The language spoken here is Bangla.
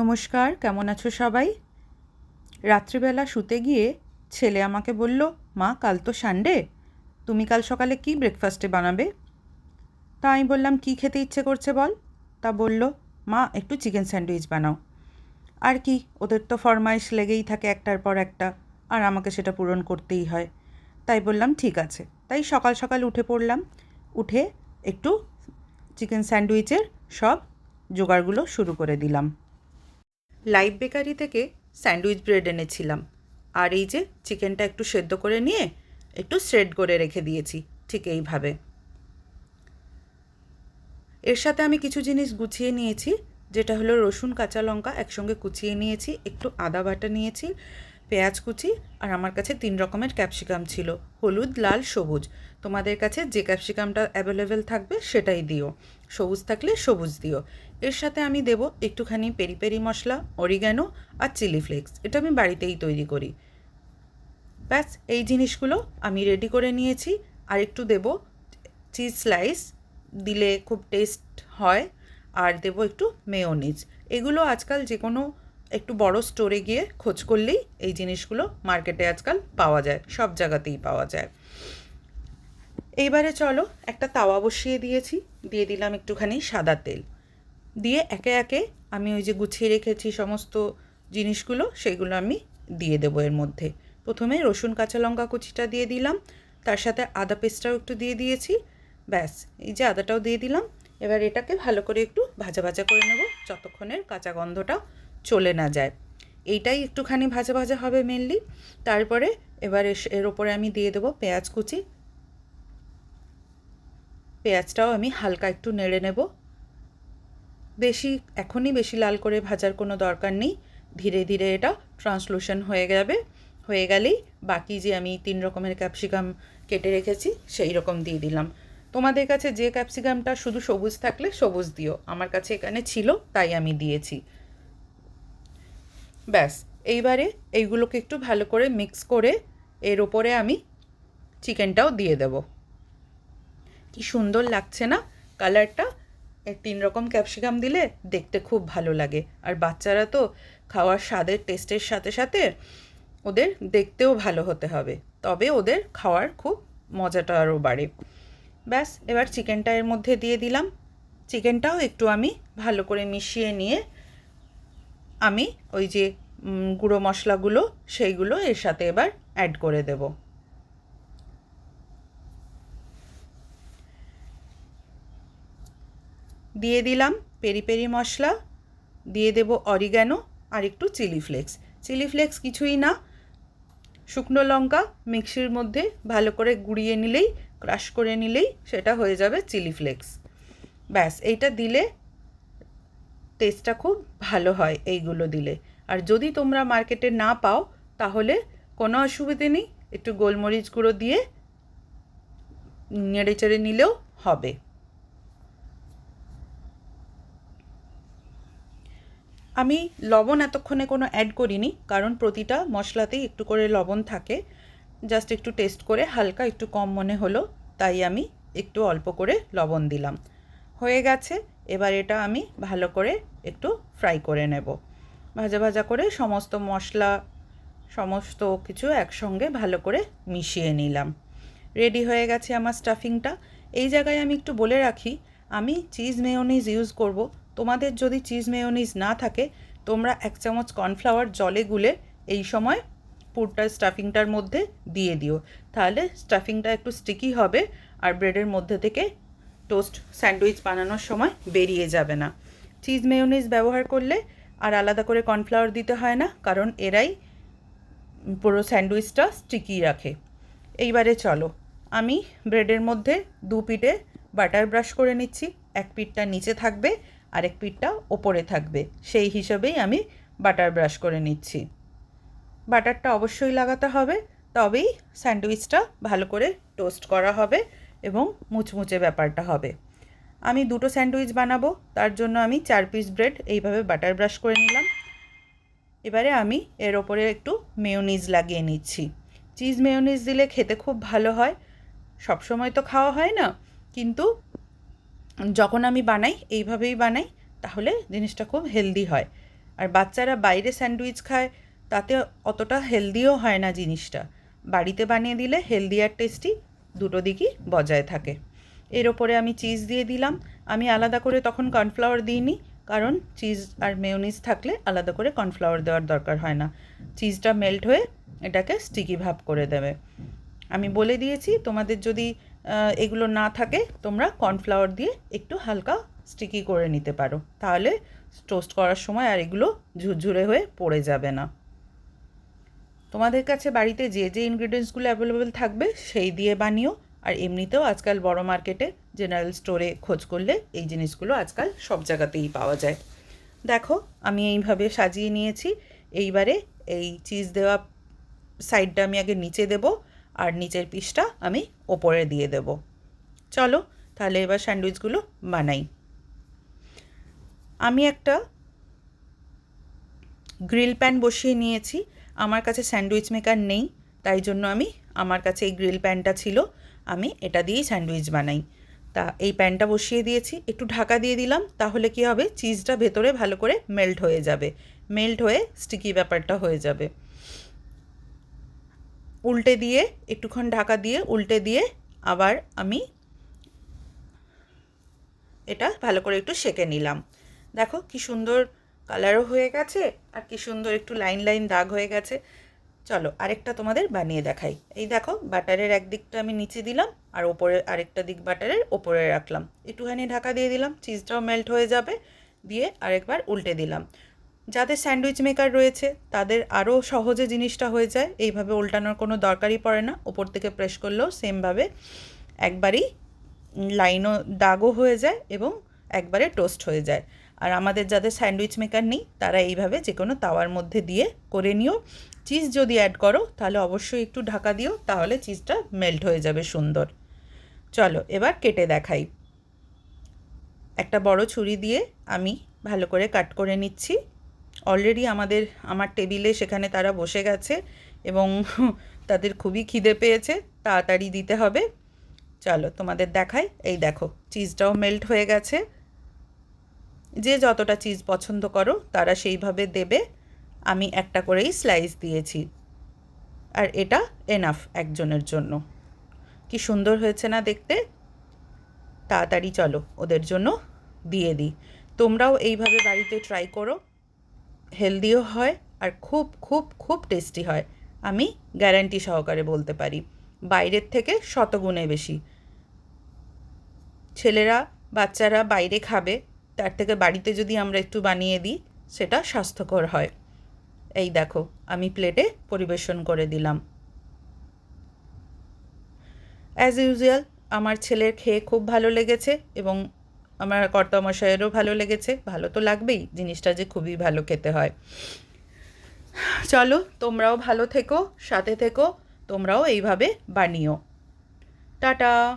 নমস্কার, কেমন আছো সবাই? রাত্রিবেলা শুতে গিয়ে ছেলে আমাকে বলল, মা, কাল তো সানডে তুমি কাল সকালে কি ব্রেকফাস্টে বানাবে? তা আমি বললাম, কি খেতে ইচ্ছে করছে বল? তা বলল, মা, একটু চিকেন স্যান্ডউইচ বানাও। আর কি, ওদের তো ফরমাইশ লেগেই থাকে একটার পর একটা, আর আমাকে সেটা পূরণ করতেই হয়। তাই বললাম, ঠিক আছে। তাই সকাল সকাল উঠে পড়লাম, উঠে একটু চিকেন স্যান্ডউইচের সব জোগাড়গুলো শুরু করে দিলাম। লাইভ বেকারি থেকে স্যান্ডউইচ ব্রেড এনেছিলাম। আর এই যে চিকেনটা একটু সেদ্ধ করে নিয়ে একটু শ্রেড করে রেখে দিয়েছি, ঠিক এইভাবে। এর সাথে আমি কিছু জিনিস গুছিয়ে নিয়েছি, যেটা হলো রসুন, কাঁচা লঙ্কা একসঙ্গে কুচিয়ে নিয়েছি, একটু আদা বাটা নিয়েছি, পেঁয়াজ কুচি, আর আমার কাছে তিন রকমের ক্যাপসিকাম ছিল, হলুদ, লাল, সবুজ। তোমাদের কাছে যে ক্যাপসিকামটা অ্যাভেলেবেল থাকবে সেটাই দিও। সবুজ থাকলে সবুজ দিও। এর সাথে আমি দেব একটুখানি পেরি পেরি মশলা অরিগ্যানো আর চিলি ফ্লেক্স এটা আমি বাড়িতেই তৈরি করি। ব্যাস, এই জিনিসগুলো আমি রেডি করে নিয়েছি। আর একটু দেব চিজ স্লাইস দিলে খুব টেস্ট হয়। আর দেবো একটু মেয়োনিজ এগুলো আজকাল যে কোনো একটু বড় স্টোরে গিয়ে খোঁজ করলেই এই জিনিসগুলো মার্কেটে আজকাল পাওয়া যায়, সব জায়গাতেই পাওয়া যায়। এইবারে চলো একটা তাওয়া বসিয়ে দিয়েছি। দিয়ে দিলাম একটুখানি সাদা তেল। দিয়ে একে একে আমি ওই যে গুছিয়ে রেখেছি সমস্ত জিনিসগুলো, সেগুলো আমি দিয়ে দেবো এর মধ্যে। প্রথমে রসুন, কাঁচা লঙ্কা কুচিটা দিয়ে দিলাম। তার সাথে আদা পেস্টটাও একটু দিয়ে দিয়েছি। ব্যাস, এই যে আদাটাও দিয়ে দিলাম। এবার এটাকে ভালো করে একটু ভাজা ভাজা করে নেব, যতক্ষণের কাঁচা গন্ধটা চলে না যায়। এইটাই একটুখানি ভাজা ভাজা হবে মেনলি তারপরে এবার এর ওপরে আমি দিয়ে দেবো পেঁয়াজ কুচি। পেঁয়াজটাও আমি হালকা একটু নেড়ে নেব। বেশি, এখনই বেশি লাল করে ভাজার কোনো দরকার নেই। ধীরে ধীরে এটা ট্রান্সলুশন হয়ে যাবে। হয়ে গেলেই বাকি যে আমি তিন রকমের ক্যাপসিকাম কেটে রেখেছি, সেই রকম দিয়ে দিলাম। তোমাদের কাছে যে ক্যাপসিকামটা শুধু সবুজ থাকলে সবুজ দিও। আমার কাছে এখানে ছিল, তাই আমি দিয়েছি। ব্যাস, এইবারে এইগুলোকে একটু ভালো করে মিক্স করে এর ওপরে আমি চিকেনটাও দিয়ে দেব। কি সুন্দর লাগছে না? কালারটা তিন রকম ক্যাপসিকাম দিলে দেখতে খুব ভালো লাগে। আর বাচ্চারা তো খাওয়ার স্বাদের টেস্টের সাথে সাথে ওদের দেখতেও ভালো হতে হবে। তবে ওদের খাওয়ার খুব মজাটা আরও বাড়ে। ব্যাস, এবার চিকেনটা এর মধ্যে দিয়ে দিলাম। চিকেনটাও একটু আমি ভালো করে মিশিয়ে নিয়ে আমি ওই যে গুঁড়ো মশলাগুলো সেইগুলো এর সাথে এবার অ্যাড করে দেব। দিয়ে দিলাম পেরি পেরি মশলা, দিয়ে দেব অরিগ্যানো আর একটু চিলি ফ্লেক্স। চিলি ফ্লেক্স কিছুই না, শুকনো লঙ্কা মিক্সির মধ্যে ভালো করে গুঁড়িয়ে নিলেই, ক্রাশ করে নিলেই সেটা হয়ে যাবে চিলি ফ্লেক্স। ব্যাস, এইটা দিলে টেস্টটা খুব ভালো হয় এইগুলো দিলে। আর যদি তোমরা মার্কেটে না পাও, তাহলে কোনো অসুবিধে নেই, একটু গোলমরিচ গুঁড়ো দিয়ে নেড়ে চেড়ে নিলেও হবে। আমি লবণ এতক্ষণে কোনো অ্যাড করিনি, কারণ প্রতিটা মশলাতেই একটু করে লবণ থাকে। জাস্ট একটু টেস্ট করে, হালকা একটু কম মনে হলো, তাই আমি একটু অল্প করে লবণ দিলাম। হয়ে গেছে, এবার এটা আমি ভালো করে একটু ফ্রাই করে নেব। ভাজা ভাজা করে সমস্ত মশলা, সমস্ত কিছু একসঙ্গে ভালো করে মিশিয়ে নিলাম। রেডি হয়ে গেছে আমার স্টাফিংটা এই জায়গায় আমি একটু বলে রাখি, আমি চিজ মেয়োনিজ ইউজ করব তোমাদের যদি চিজ মেয়োনিজ না থাকে, তোমরা এক চামচ কর্নফ্লাওয়ার জলে গুলে এই সময় পুরটা স্টাফিংটার মধ্যে দিয়ে দিও। তাহলে স্টাফিংটা একটু স্টিকি হবে আর ব্রেডের মধ্যে থেকে টোস্ট স্যান্ডউইচ বানানোর সময় বেরিয়ে যাবে না। চিজ মেয়োনিজ ব্যবহার করলে আর আলাদা করে কর্নফ্লাওয়ার দিতে হয় না, কারণ এরাই পুরো স্যান্ডউইচটা স্টিকি রাখে। এইবারে চলো, আমি ব্রেডের মধ্যে দু পিঠে বাটার ব্রাশ করে নিচ্ছি, এক পিঠটা নিচে থাকবে আরেক পিঠটা ওপরে থাকবে। সেই হিসাবেই আমি বাটার ব্রাশ করে নিচ্ছি। বাটারটা অবশ্যই লাগাতে হবে, তবেই স্যান্ডউইচটা ভালো করে টোস্ট করা হবে এবং মুচমুচে ব্যাপারটা হবে। আমি দুটো স্যান্ডউইচ বানাবো, তার জন্য আমি চার পিস ব্রেড এইভাবে বাটার ব্রাশ করে নিলাম। এবারে আমি এর ওপরে একটু মেয়োনিজ লাগিয়ে নিচ্ছি। চিজ মেয়োনিজ দিলে খেতে খুব ভালো হয়। সবসময় তো খাওয়া হয় না, কিন্তু যখন আমি বানাই, এইভাবেই বানাই, তাহলে জিনিসটা খুব হেলদি হয়। আর বাচ্চারা বাইরে স্যান্ডউইচ খায়, তাতে অতটা হেলদিও হয় না জিনিসটা। বাড়িতে বানিয়ে দিলে হেলদি আর টেস্টি দুটো দিকই বজায় থাকে। এর ওপরে আমি চিজ দিয়ে দিলাম। আমি আলাদা করে তখন কর্নফ্লাওয়ার দিইনি, কারণ চিজ আর মেয়োনিজ থাকলে আলাদা করে কর্নফ্লাওয়ার দেওয়ার দরকার হয় না। চিজটা মেল্ট হয়ে এটাকে স্টিকি ভাব করে দেবে। আমি বলে দিয়েছি, তোমাদের যদি এগুলো না থাকে, তোমরা কর্নফ্লাওয়ার দিয়ে একটু হালকা স্টিকি করে নিতে পারো। তাহলে টোস্ট করার সময় আর এগুলো ঝুরঝুরে হয়ে পড়ে যাবে না। তোমাদের কাছে বাড়িতে যে যে ইনগ্রিডিয়েন্টসগুলো অ্যাভেলেবেল থাকবে, সেই দিয়ে বানিও। আর এমনিতেও আজকাল বড় মার্কেটে জেনারেল স্টোরে খোঁজ করলে এই জিনিসগুলো আজকাল সব জায়গাতেই পাওয়া যায়। দেখো, আমি এইভাবে সাজিয়ে নিয়েছি। এইবারে এই চিজ দেওয়া সাইডটা আমি আগে নিচে দেব। আর নিচের পিসটা আমি ওপরে দিয়ে দেব। চলো তাহলে এবার স্যান্ডউইচগুলো বানাই। আমি একটা গ্রিল প্যান বসিয়ে নিয়েছি। আমার কাছে স্যান্ডউইচ মেকার নেই, তাই জন্য আমি, আমার কাছে এই গ্রিল প্যানটা ছিল, আমি এটা দিয়েই স্যান্ডউইচ বানাই। তা এই প্যানটা বসিয়ে দিয়েছি, একটু ঢাকা দিয়ে দিলাম, তাহলে কি হবে? চিজটা ভেতরে ভালো করে মেল্ট হয়ে যাবে। মেল্ট হয়ে স্টিকি ব্যাপারটা হয়ে যাবে। উল্টে দিয়ে একটুক্ষণ ঢাকা দিয়ে উল্টে দিয়ে আবার আমি এটা ভালো করে একটু সেকে নিলাম। দেখো কি সুন্দর কালারও হয়ে গেছে আর কি সুন্দর একটু লাইন লাইন দাগ হয়ে গেছে। চলো আরেকটা তোমাদের বানিয়ে দেখাই। এই দেখো বাটারের এক দিকটা আমি নিচে দিলাম আর ওপরে আরেকটা দিক বাটারের ওপরে রাখলাম। একটুখানি ঢাকা দিয়ে দিলাম চিজটাও মেল্ট হয়ে যাবে। দিয়ে আরেকবার উল্টে দিলাম। যাদের স্যান্ডউইচ মেকার রয়েছে, তাদের আরও সহজে জিনিসটা হয়ে যায়। এইভাবে উল্টানোর কোনো দরকারই পড়ে না। ওপর থেকে প্রেস করলেও সেমভাবে একবারই লাইনও দাগও হয়ে যায় এবং একবারে টোস্ট হয়ে যায়। আর আমাদের যাদের স্যান্ডউইচ মেকার নেই, তারা এইভাবে যে কোনো তাওয়ার মধ্যে দিয়ে করে নিও। চিজ যদি অ্যাড করো, তাহলে অবশ্যই একটু ঢাকা দিও, তাহলে চিজটা মেল্ট হয়ে যাবে সুন্দর। চলো, এবার কেটে দেখাই। একটা বড় ছুরি দিয়ে আমি ভালো করে কাট করে নিচ্ছি। অলরেডি আমাদের, আমার টেবিলে সেখানে তারা বসে গেছে এবং তাদের খুবই খিদে পেয়েছে, তাড়াতাড়ি দিতে হবে। চলো তোমাদের দেখাই। এই দেখো চিজটাও মেল্ট হয়ে গেছে। যে যতটা চিজ পছন্দ করো, তারা সেইভাবে দেবে। আমি একটা করেই স্লাইস দিয়েছি। আর এটা এনাফ একজনের জন্য। কি সুন্দর হয়েছে না দেখতে? তাড়াতাড়ি চলো, ওদের জন্য দিয়ে দিই। তোমরাও এইভাবে বাড়িতে ট্রাই করো। হেলদিও হয় আর খুব খুব খুব টেস্টি হয়। আমি গ্যারান্টি সহকারে বলতে পারি। বাইরের থেকে শতগুণে বেশি। ছেলেরা, বাচ্চারা বাইরে খাবে, তার থেকে বাড়িতে যদি আমরা একটু বানিয়ে দিই, সেটা স্বাস্থ্যকর হয়। এই দেখো, আমি প্লেটে পরিবেশন করে দিলাম। অ্যাজ ইউজুয়াল আমার ছেলের খেয়ে খুব ভালো লেগেছে এবং আমার কর্তামশায়েরও ভালো লেগেছে। ভালো তো লাগবেই, জিনিসটা যে খুবই ভালো খেতে হয়। চলো, তোমরাও ভালো থেকো, সাথে থেকো, তোমরাও এইভাবে বানিও। টাটা!